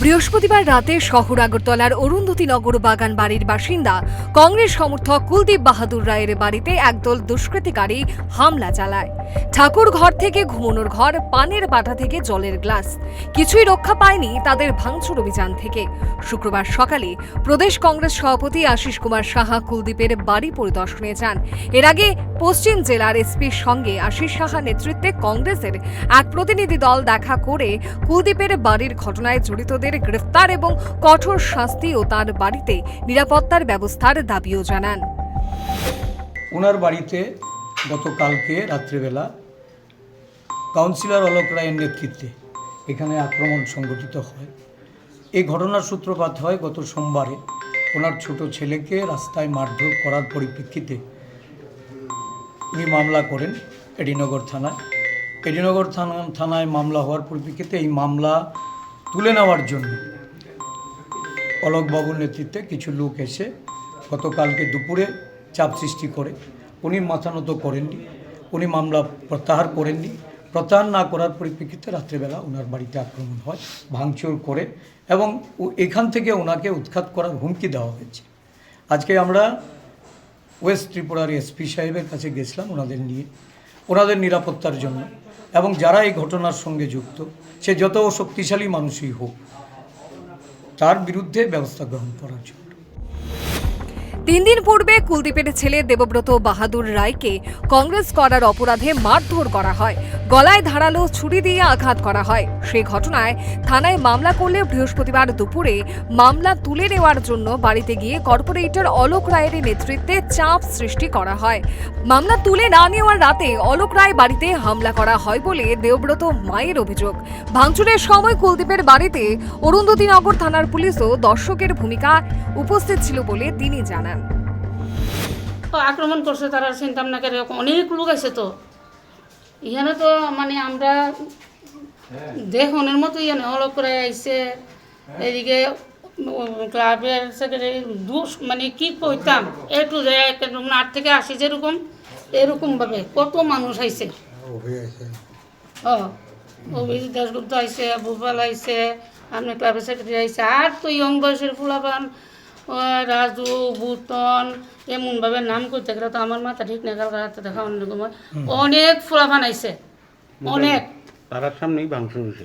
বৃহস্পতিবার রাতে শহর আগরতলার অরুন্ধতী নগর বাগান বাড়ির বাসিন্দা কংগ্রেস সমর্থক কুলদীপ বাহাদুর রায়ের বাড়িতে একদল দুষ্কৃতিকারী হামলা চালায়। ঠাকুর ঘর থেকে ঘুমনোর ঘর পানের পাঠা থেকে জলের গ্লাস। কিছুই রক্ষা পায়নি তাদের ভাঙচুর অভিযান থেকে। শুক্রবার সকালে প্রদেশ কংগ্রেস সভাপতি আশিস কুমার সাহা কুলদীপের বাড়ি পরিদর্শনে যান। এর আগে পশ্চিম জেলার এসপির সঙ্গে আশিস সাহা নেতৃত্বে কংগ্রেসের এক প্রতিনিধি দল দেখা করে কুলদীপের বাড়ির ঘটনায় জড়িতদের গ্রেফতার এবং কঠোর শাস্তি ও তার বাড়িতে নিরাপত্তার ব্যবস্থার দাবিও জানান। ওনার বাড়িতে গতকালকে রাত্রিবেলা কাউন্সিলর অলোক রায়ের নেতৃত্বে এখানে আক্রমণ সংঘটিত হয়। এই ঘটনার সূত্রপাত হয় গত সোমবারে। ওনার ছোট ছেলেকে রাস্তায় মারধর করার পরিপ্রেক্ষিতে উনি মামলা করেন এডিনগর থানায়। এডিনগর থানা থানায় মামলা হওয়ার পরিপ্রেক্ষিতে এই মামলা তুলে নেওয়ার জন্য। অলোকবাবুর নেতৃত্বে কিছু লোক এসে গতকালকে দুপুরে চাপ সৃষ্টি করে, উনি মাথা নত করেননি, উনি মামলা প্রত্যাহার করেননি, প্রত্যাহার না করার পরিপ্রেক্ষিতে রাত্রেবেলা ওনার বাড়িতে আক্রমণ হয়, ভাঙচুর করে এবং এখান থেকে ওনাকে উৎখাত করার হুমকি দেওয়া হয়েছে। আজকে আমরা ওয়েস্ট ত্রিপুরার এসপি সাহেবের কাছে গেছিলাম ওনাদের নিয়ে। ওনাদের নিরাপত্তার জন্য এবং যারা এই ঘটনার সঙ্গে যুক্ত, সে যত শক্তিশালী মানুষই হোক, তার বিরুদ্ধে ব্যবস্থা গ্রহণ করার জন্য। তিন দিন পূর্বে কুলদীপের ছেলে দেবব্রত বাহাদুর রায়কে কংগ্রেস করার অপরাধে মারধর করা হয়। গলায় ধারালো ছুরি দিয়ে আঘাত করা হয়। সেই ঘটনায় থানায় মামলা করলে বৃহস্পতিবার দুপুরে মামলা তুলে নেওয়ার জন্য বাড়িতে গিয়ে কর্পোরেটর অলোক রায়ের নেতৃত্বে চাপ সৃষ্টি করা হয়। মামলা তুলে না নেওয়ার রাতে অলোক রায় বাড়িতে হামলা করা হয় বলে দেবব্রত মায়ের অভিযোগ। ভাঙচুরের সময় কুলদীপের বাড়িতে অরুন্ধতীনগর থানার পুলিশও দর্শকের ভূমিকা উপস্থিত ছিল বলে তিনি জানান। আক্রমণ করছে, তারা চিন্তাম না করে অনেক লোক আছে তো। এখানে তো মানে আমরা দেখনের মতো ইয়ানে অলক করে আইছে। এদিকে ক্লাবের সেক্রেটারি দুষ মানে কি কইতাম, এ টু যে একদম আট থেকে আসি যেরকম, এরকমভাবে কত মানুষ আইছে। ও অভিজিৎ দাসগুপ্ত আইছে, ভূপাল আইছে আপনি ক্লাবের সেক্রেটারি আইছে, আর তো ইয়ং বয়সের ফুলাপান ও রাজু বুতন এমনভাবে নাম করতে গেলে তো আমার মাথা ঠিক নেই কালকে রাতে দেখা অনেক অনেক ফুলাপান বানাইছে। অনেক। তারার সামনেই ভাঙচুর হয়েছে।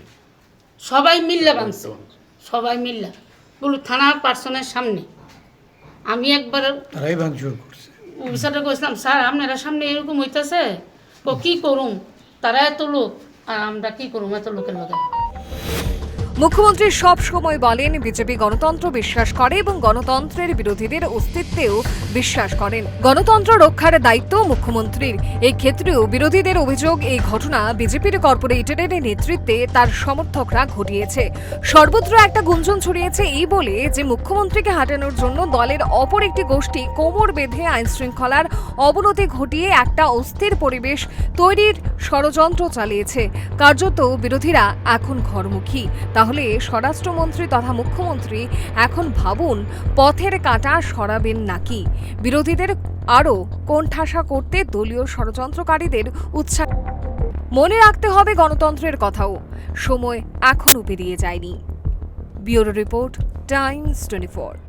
সবাই মিল্লা ভাঙছে। সবাই মিল্লা। বলু থানার পার্সনের সামনে। আমি একবার তারাই ভাঙচুর করছে। অফিসারটা কইছিলাম স্যার আপনারা সামনে এরকম হইতেছে? ও কী করুম? তারা এত লোক আর আমরা কী করুম এত লোকের লগে? মুখ্যমন্ত্রী সব সময় বলেন, বিজেপি গণতন্ত্র বিশ্বাস করে এবং গণতন্ত্রের বিরোধীদের অস্তিত্বেও বিশ্বাস করেন। গণতন্ত্র রক্ষার দায়িত্ব মুখ্যমন্ত্রীর। এই ক্ষেত্রেও বিরোধীদের অভিযোগ, এই ঘটনা বিজেপির কর্পোরেটরের নেতৃত্বে তার সমর্থকরা ঘটিয়েছে। সর্বত্র একটা গুঞ্জন ছড়িয়েছে এই বলে যে, মুখ্যমন্ত্রীকে হাঁটানোর জন্য দলের অপর একটি গোষ্ঠী কোমর বেঁধে আইন শৃঙ্খলার অবনতি ঘটিয়ে একটা অস্থির পরিবেশ তৈরির ষড়যন্ত্র চালিয়েছে। কার্যত বিরোধীরা এখন ঘরমুখী। তাহলে স্বরাষ্ট্রমন্ত্রী তথা মুখ্যমন্ত্রী এখন ভাবুন পথের কাঁটা সরাবেন নাকি? বিরোধীদের আরও কোণঠাসা করতে দলীয় ষড়যন্ত্রকারীদের উৎসাহ মনে রাখতে হবে গণতন্ত্রের কথাও। সময় এখনও পেরিয়ে যায়নি। Bureau report Times twenty